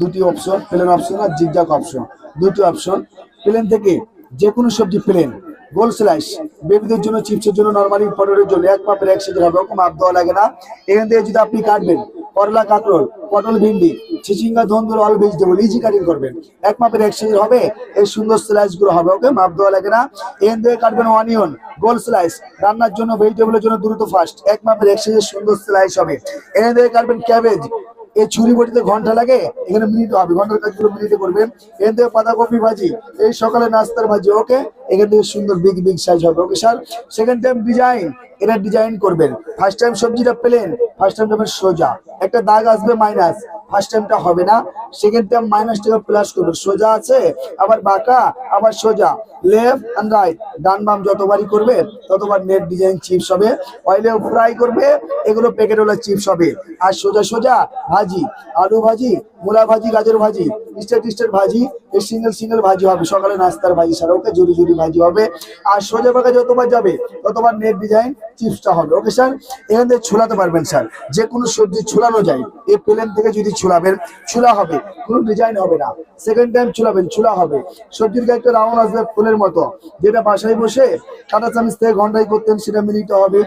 দুটি option plain option আর zigzag option দুটি অপশন প্লেন থেকে যে কোনো সবজি প্লেন গোল স্লাইস বেবিদের জন্য চিপসের জন্য নর্মালি পটলের জন্য, এক মাপের এক সেজের হবে, ওরকম মাপ দেওয়া লাগে না। এখান থেকে যদি আপনি কাটবেন, করলা, কাঁকরোল, পটল, ভিন্ডি চিচিঙ্গা ধন্দুর অল ভেজিটেবল ইজি কাটিং করবেন। এক মাপের এক সেজের হবে, এই সুন্দর স্লাইসগুলো হবে, ওকে? মাপ দেওয়া লাগে না। এখান থেকে কাটবেন অনিয়ন গোল স্লাইস রান্নার জন্য ভেজিটেবলের জন্য দ্রুত ফাস্ট এক মাপের এক সেজের সুন্দর স্লাইস হবে। এখান থেকে কাটবেন ক্যাবেজ এই ছুরি বটিতে ঘণ্টা লাগে, এখানে মিনিট হবে, ঘণ্টার কাজগুলো মিনিটে করবেন। এখান থেকে পাতাকপি ভাজি, এই সকালে নাস্তার ভাজি, ওকে? এখান থেকে সুন্দর বিগ বিগ সাইজ হবে, okay, sir? Second time design এটা ডিজাইন করবেন। ফার্স্ট টাইম সবজিটা পেলেন ফার্স্ট টাইম যাবেন সোজা, একটা দাগ আসবে মাইনাস ফার্স্ট টাইমটা হবে না। সেকেন্ড টাইম মাইনাস টাকা প্লাস করবে। সোজা আছে, আবার বাঁকা, আবার সোজা। লেফট অ্যান্ড রাইট ডান বাম যতবারই করবে, ততবার নেট ডিজাইন চিপস হবে। অয়েলে ফ্রাই করবে, এগুলো প্যাকেট ওলা চিপস হবে। আর সোজা সোজা, ভাজি। আলু ভাজি, মূলা ভাজি, গাজর ভাজি স্টেট স্টেট ভাজি এই সিঙ্গেল সিঙ্গেল ভাজি হবে। সকালে নাস্তার ভাজি স্যার ওকে জুরি জুরি ভাজি হবে। আর সোজা বাঁকা যতবার যাবে, ততবার নেট ডিজাইন চিপসটা হবে। ওকে স্যার এখান থেকে ছোলাতে পারবেন স্যার যে কোনো সবজি ছোলানো যায়। এই প্লেন থেকে যদি ছোলাবেন, ছোলা হবে। কোনো ডিজাইন হবে না। সেকেন্ড টাইম ছোলাবেন, ছোলা হবে। সবজির গায়ে একটা রাউন্ড আসবে ফুলের মতো। যেটা বাসায় বসে কাটা চামচ থেকে ঘন্টায় করতেন, সেটা মিলিত হবে।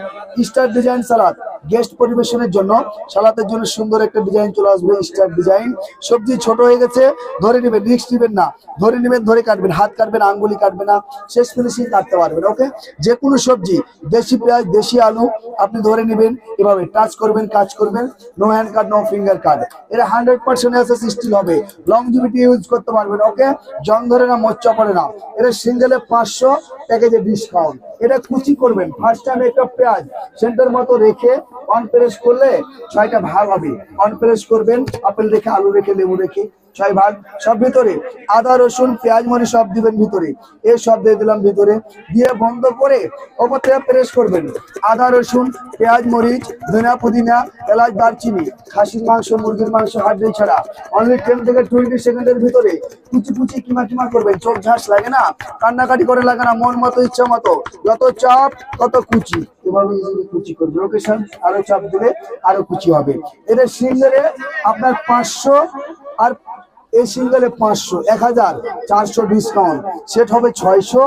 স্টার ডিজাইন সালাদ গেস্ট পরিবেশনের জন্য সালাদের জন্য সুন্দর একটা ডিজাইন চলে আসবে স্টার ডিজাইন সবজি ছোট হয়ে গেছে, ধরে নেবেন রিক্স নেবেন না। ধরে নেবেন, ধরে কাটবেন, হাত কাটবেন, আঙ্গুলি কাটবে না। শেষ ফিনিশিং কাটতে পারবেন ওকে যে কোনো সবজি, দেশি পেঁয়াজ, দেশি আলু, আপনি ধরে নেবেন, এভাবে টাচ করবেন, কাজ করবেন। No hand card no finger card এটা হান্ড্রেড পার্সেন্ট এসে স্টিল হবে। লং লংজিভিটি ইউজ করতে পারবেন ওকে জং ধরে না, মোচ্চা পড়ে না। এটা সিঙ্গেলে পাঁচশো প্যাকেজে ডিসকাউন্ট এটা কুচি করবেন। ফার্স্ট টাইম একটা পেঁয়াজ সেন্টার মতো রেখে অন প্রেস করলে ছয়টা ভাগ হবে। অন প্রেস করবেন, আপেল রেখে আলু রেখে লেবু রেখে ছয় ভাগ, সব ভিতরে আদা, রসুন, পেঁয়াজ মরি সব দিবেন ভিতরে। এই সব দিয়ে দিলাম ভিতরে। দিয়ে বন্ধ করে ওপর থেকে প্রেস করবেন। আদা, রসুন, পেঁয়াজ, মরিচ, ধনিয়া, পুদিনা, এলাচ, দারচিনি, খাসির মাংস, মুরগির মাংস হাড্ডি ছাড়া। অনলি টেন থেকে টোয়েন্টি সেকেন্ডের ভিতরে কুচি কুচি কিমা কিমা করবেন। চোখ ঝাঁস লাগে না, কান্নাকাটি করে লাগে না, মন মতো, ইচ্ছা মতো। যত চাপ, তত কুচি। কুচি আরও চাপ দিলে আরও কুচি হবে। এটা সিঙ্গেলে আপনার পাঁচশো আর এই সিঙ্গেলে পাঁচশো, এক হাজার চারশো ডিসকাউন্ট সেট হবে ছয়শো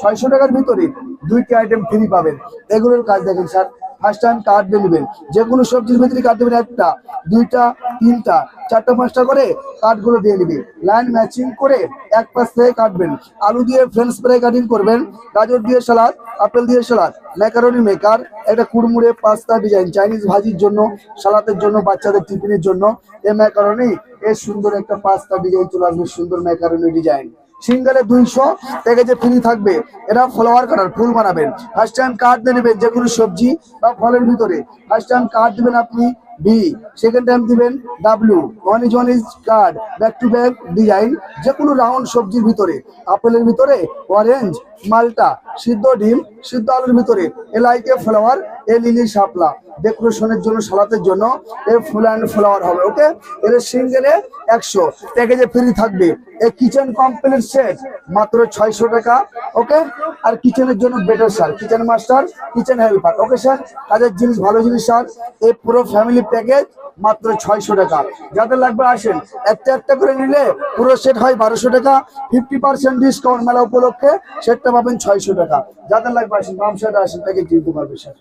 ছয়শো টাকার ভিতরে দুইটি আইটেম ফ্রি পাবেন। এগুলোর কাজ দেখেন স্যার ফার্স্ট টাইম দিয়ে নেবেন। যে কোনো সবজির ভিতরে কার্ড দেবেন একটা, দুইটা, তিনটা, চারটা, পাঁচটা করে কার্ডগুলো দিয়ে নেবে লাইন ম্যাচিং করে এক পাশ থেকে কাটবেন আলু দিয়ে ফ্রেঞ্চ ফ্রাই কাটিং করবেন, গাজর দিয়ে সালাদ আপেল দিয়ে সালাদ ম্যাকারনি মেকার একটা কুড়মুড়ে পাস্তা ডিজাইন চাইনিজ ভাজির জন্য, সালাদের জন্য, বাচ্চাদের টিফিনের জন্য। এই ম্যাকারনি এর সুন্দর একটা পাস্তা ডিজাইন চলে আসবে, সুন্দর ম্যাকারনি ডিজাইন সিঙ্গেলে দুইশো প্যাকেজে ফ্রি থাকবে এটা ফ্লাওয়ার কাটার, ফুল বানাবেন। ফার্স্ট টাইম দিয়ে নেবেন যে কোনো সবজি বা ফলের ভিতরে। ফার্স্ট টাইম কার্ড দিবেন আপনি বি সেকেন্ড টাইম দিবেন W one is one is card back to back design যে কোনো রাউন্ড সবজির ভিতরে। আপেলের ভিতরে অরেঞ্জ মালটা, সিদ্ধ ডিম, সিদ্ধ আলুর ভিতরে। এলাইকে ফ্লাওয়ার এ লিলি শাপলা। ডেকোরেশনের জন্য, সালাতের জন্য এর ফুল অ্যান্ড ফ্লাওয়ার হবে ওকে এর সিঙ্গেলে একশো। প্যাকেজে ফ্রি থাকবে। এই কিচেন কমপ্লিট সেট মাত্র ছয়শো টাকা ওকে আর কিচেনের জন্য better sir kitchen master kitchen helper okay sir কাজের জিনিস, ভালো জিনিস স্যার এই পুরো ফ্যামিলি প্যাকেজ মাত্র ছয়শো টাকা। যাদের লাগবে আসেন, একটা একটা করে নিলে পুরো সেট হয় বারোশো টাকা। ফিফটি পার্সেন্ট ডিসকাউন্ট মেলা উপলক্ষে সেটটা পাবেন ছয়শো টাকা। যাদের লাগবে আসেন, বাম সাইডে আসেন প্যাকেজ দিতে পারবে স্যার